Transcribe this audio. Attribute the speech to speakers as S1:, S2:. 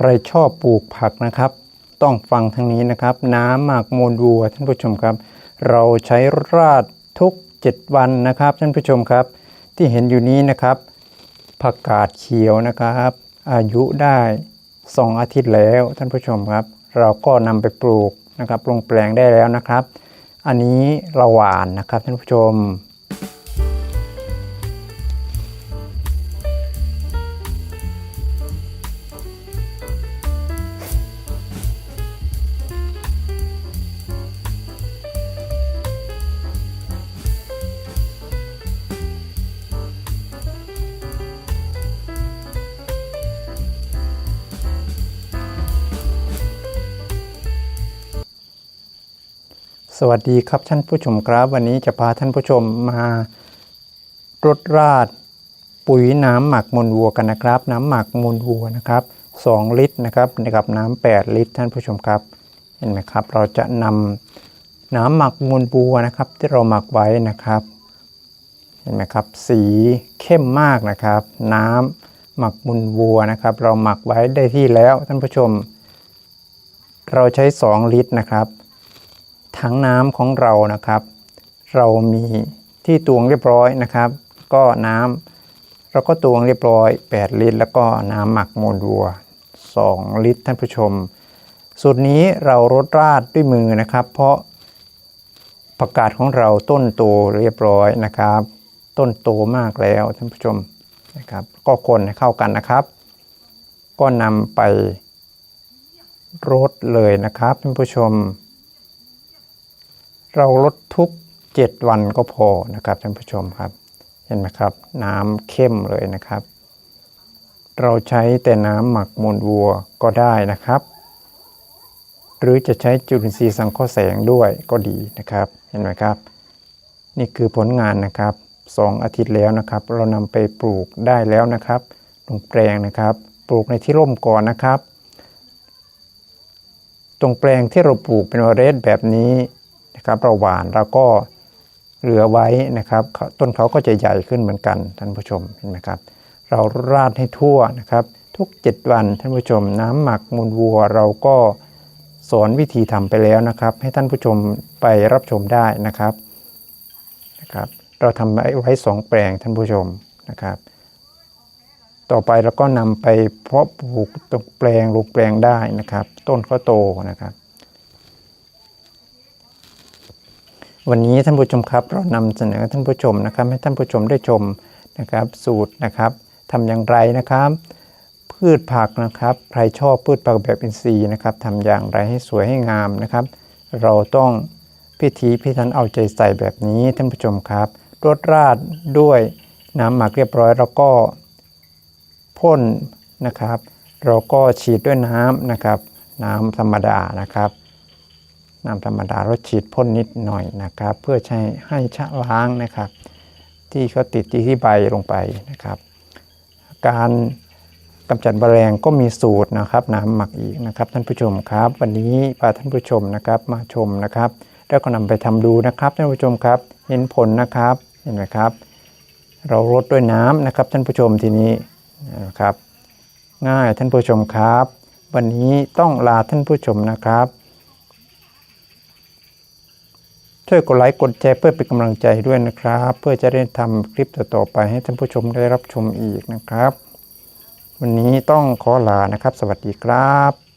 S1: ใครชอบปลูกผักนะครับ ต้องฟังทางนี้นะครับ น้ำหมักมูลวัวท่านผู้ชมครับ เราใช้ราดทุก 7 วันนะครับท่านผู้ชมครับ ที่เห็นอยู่นี้นะครับผักกาดเขียวนะครับ อายุได้ 2 อาทิตย์แล้วท่านผู้ชมครับ เราก็นำไปปลูกนะครับลงแปลงได้แล้วนะครับ อันนี้เราหวานนะครับท่านผู้ชม สวัสดีครับท่านผู้ชมครับ วันนี้จะพาท่านผู้ชมมารดราดปุ๋ยน้ำหมักมูลวัวกันนะครับ น้ำหมักมูลวัวนะครับ 2 ลิตรนะครับกับน้ำ8ลิตร ท่านผู้ชมครับเห็นไหมครับ เราจะนำน้ำหมักมูลวัวนะครับ ที่เราหมักไว้นะครับ เห็นไหมครับ สีเข้มมากนะครับ น้ำหมักมูลวัวนะครับ เราหมักไว้ได้ที่แล้วท่านผู้ชม เราใช้ 2 ลิตรนะครับ ถังน้ำของเรานะครับ เรามีที่ตวงเรียบร้อยนะครับ ก็น้ำเราก็ตวงเรียบร้อย 8 ลิตร แล้วก็น้ำหมักมูลวัว 2 ลิตรท่านผู้ชม สูตรนี้เรารดราดด้วยมือนะครับ เพราะผักกาดของเราต้นโตเรียบร้อยนะครับ ต้นโตมากแล้วท่านผู้ชมนะครับ ก็คนให้เข้ากันนะครับ ก็นำไปรดเลยนะครับท่านผู้ชม เราลดทุก 7 วันก็พอนะครับท่านผู้ชมครับ เห็นไหมครับ น้ำเข้มเลยนะครับ เราใช้แต่น้ำหมักมูลวัวก็ได้นะครับ หรือจะใช้จุลินทรีย์สังเคราะห์แสงด้วยก็ดีนะครับ เห็นไหมครับ นี่คือผลงานนะครับ 2 อาทิตย์แล้วนะครับ เรานำไปปลูกได้แล้วนะครับลงแปลงนะครับ ปลูกในที่ร่มก่อนนะครับ ตรงแปลงที่เราปลูกเป็นวาเรสแบบนี้ นะครับเราหวานเราก็เหลือไว้นะครับ ต้นเขาก็จะใหญ่ขึ้นเหมือนกันท่านผู้ชมเห็นไหมครับ เราราดให้ทั่วนะครับ ทุก 7 วันท่านผู้ชม น้ำหมักมูลวัวเราก็สอนวิธีทำไปแล้วนะครับ ให้ท่านผู้ชมไปรับชมได้นะครับนะครับ เราทำไว้สองแปลงท่านผู้ชมนะครับ ต่อไปเราก็นำไปเพาะปลูกตรงแปลงลงแปลงได้นะครับ ต้นก็โตนะครับ วันนี้ท่านผู้ชมครับเรานำเสนอท่านผู้ชมนะครับ ให้ท่านผู้ชมได้ชมนะครับ สูตรนะครับทำอย่างไรนะครับ พืชผักนะครับ ใครชอบพืชผักแบบอินทรีย์นะครับทำอย่างไรให้สวยให้งามนะครับ เราต้องพิธีพิถันเอาใจใส่แบบนี้ท่านผู้ชมครับรดราดด้วยน้ำหมักเรียบร้อยแล้วก็พ่นนะครับ เราก็ฉีดด้วยน้ำนะครับ น้ำธรรมดานะครับ น้ำธรรมดาเราฉีดพ่นนิดหน่อยนะครับ เพื่อใช้ให้ชะล้างนะครับ ที่เขาติดที่ใบลงไปนะครับ การกำจัดแมลงก็มีสูตรนะครับน้ำหมักอีกนะครับท่านผู้ชมครับ วันนี้พาท่านผู้ชมนะครับมาชมนะครับ แล้วก็นำไปทำดูนะครับท่านผู้ชมครับเห็นผลนะครับเห็นไหมครับ เราลดด้วยน้ำนะครับท่านผู้ชมทีนี้นะครับ ง่ายท่านผู้ชมครับ วันนี้ต้องลาท่านผู้ชมนะครับ ช่วยกดไลค์กดแชร์เพื่อเป็นกำลังใจด้วยนะครับ เพื่อจะได้ทำคลิปต่อๆไปให้ท่านผู้ชมได้รับชมอีกนะครับ วันนี้ต้องขอลานะครับ สวัสดีครับ